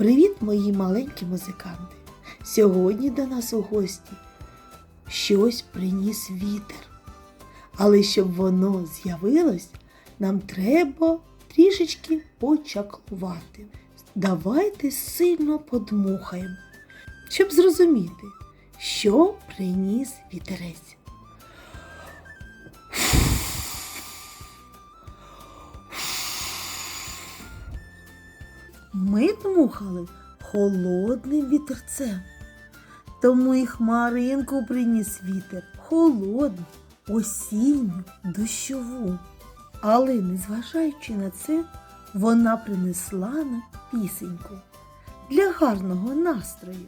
Привіт, мої маленькі музиканти! Сьогодні до нас у гості щось приніс вітер. Але щоб воно з'явилось, нам треба трішечки почаклувати. Давайте сильно подмухаємо, щоб зрозуміти, що приніс вітерець. Ми дмухали холодним вітерцем. Тому і хмаринку приніс вітер холодну, осінню, дощову. Але, незважаючи на це, вона принесла нам пісеньку для гарного настрою.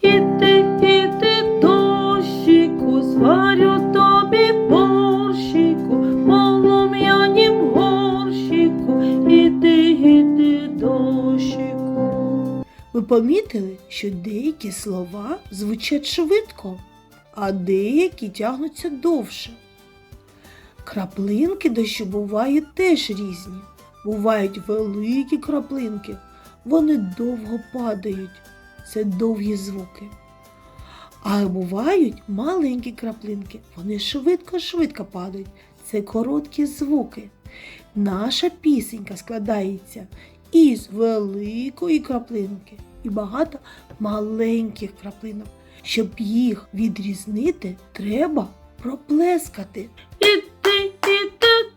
Іди, Ви помітили, що деякі слова звучать швидко, а деякі тягнуться довше. Краплинки дощу бувають теж різні. Бувають великі краплинки, вони довго падають. Це довгі звуки. А бувають маленькі краплинки, вони швидко-швидко падають. Це короткі звуки. Наша пісенька складається із великої краплинки і багато маленьких краплинок. Щоб їх відрізнити, треба проплескати.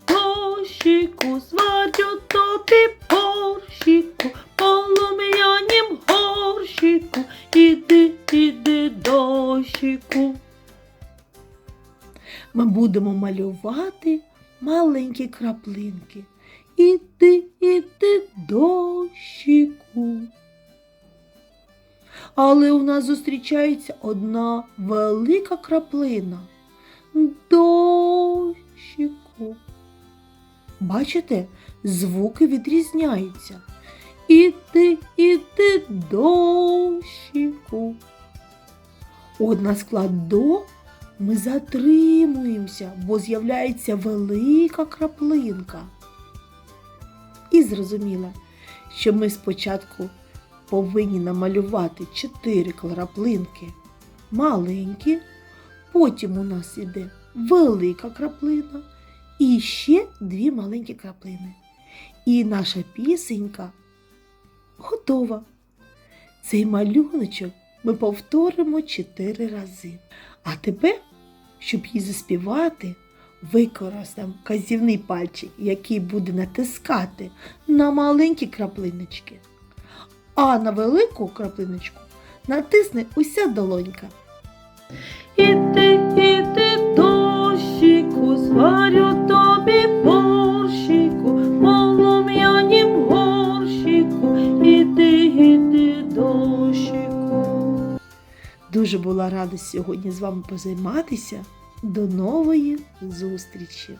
Дощику, зварю тобі борщику, полум'янім горщику, іди, іди, дощику. Ми будемо малювати маленькі краплинки. Іди, іди, дощику. Але у нас зустрічається одна велика краплина. Дощику. Бачите, звуки відрізняються. Іди, іди, дощику. От на склад до ми затримуємося, бо з'являється велика краплинка. І зрозуміла, що ми спочатку повинні намалювати чотири краплинки маленькі, потім у нас іде велика краплина і ще дві маленькі краплини. І наша пісенька готова. Цей малюночок ми повторимо чотири рази. А тепер, щоб її заспівати, використаємо казівний пальчик, який буде натискати на маленькі краплиночки. А на велику краплиночку натисне уся долонька. Іди, іди, дощику, зварю тобі борщику, полум'янім горщику, іди, іди, дощику. Дуже була рада сьогодні з вами позайматися. До нової зустрічі!